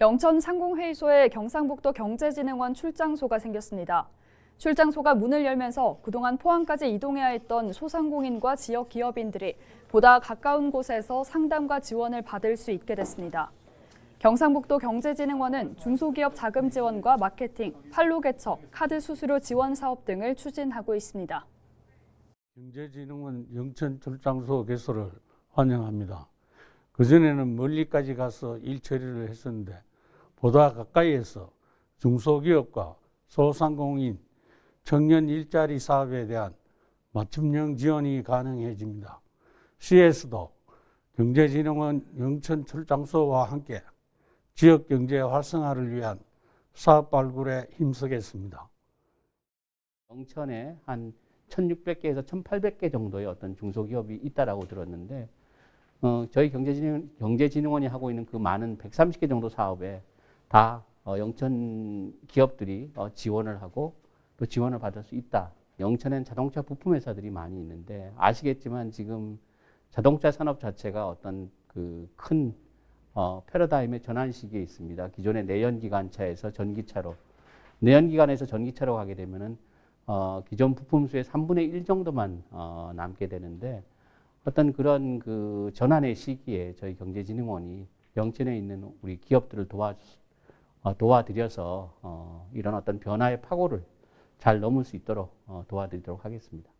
영천 상공회의소에 경상북도 경제진흥원 출장소가 생겼습니다. 출장소가 문을 열면서 그동안 포항까지 이동해야 했던 소상공인과 지역 기업인들이 보다 가까운 곳에서 상담과 지원을 받을 수 있게 됐습니다. 경상북도 경제진흥원은 중소기업 자금 지원과 마케팅, 판로 개척, 카드 수수료 지원 사업 등을 추진하고 있습니다. 경제진흥원 영천 출장소 개소를 환영합니다. 그전에는 멀리까지 가서 일 처리를 했었는데 보다 가까이에서 중소기업과 소상공인, 청년 일자리 사업에 대한 맞춤형 지원이 가능해집니다. 시에서도 경제진흥원 영천 출장소와 함께 지역 경제 활성화를 위한 사업 발굴에 힘쓰겠습니다. 영천에 한 1,600개에서 1,800개 정도의 어떤 중소기업이 있다라고 들었는데 어, 저희 경제진흥, 경제진흥원이 하고 있는 그 많은 130개 정도 사업에 다 어, 영천 기업들이 어, 지원을 하고 또 지원을 받을 수 있다. 영천엔 자동차 부품 회사들이 많이 있는데 아시겠지만 지금 자동차 산업 자체가 어떤 그큰 어, 패러다임의 전환 시기에 있습니다. 기존의 내연기관차에서 전기차로 내연기관에서 전기차로 가게 되면은 어, 기존 부품 수의 3분의 1 정도만 어, 남게 되는데 어떤 그런 그 전환의 시기에 저희 경제진흥원이 영천에 있는 우리 기업들을 도와 어, 도와드려서 어, 이런 어떤 변화의 파고를 잘 넘을 수 있도록 어, 도와드리도록 하겠습니다.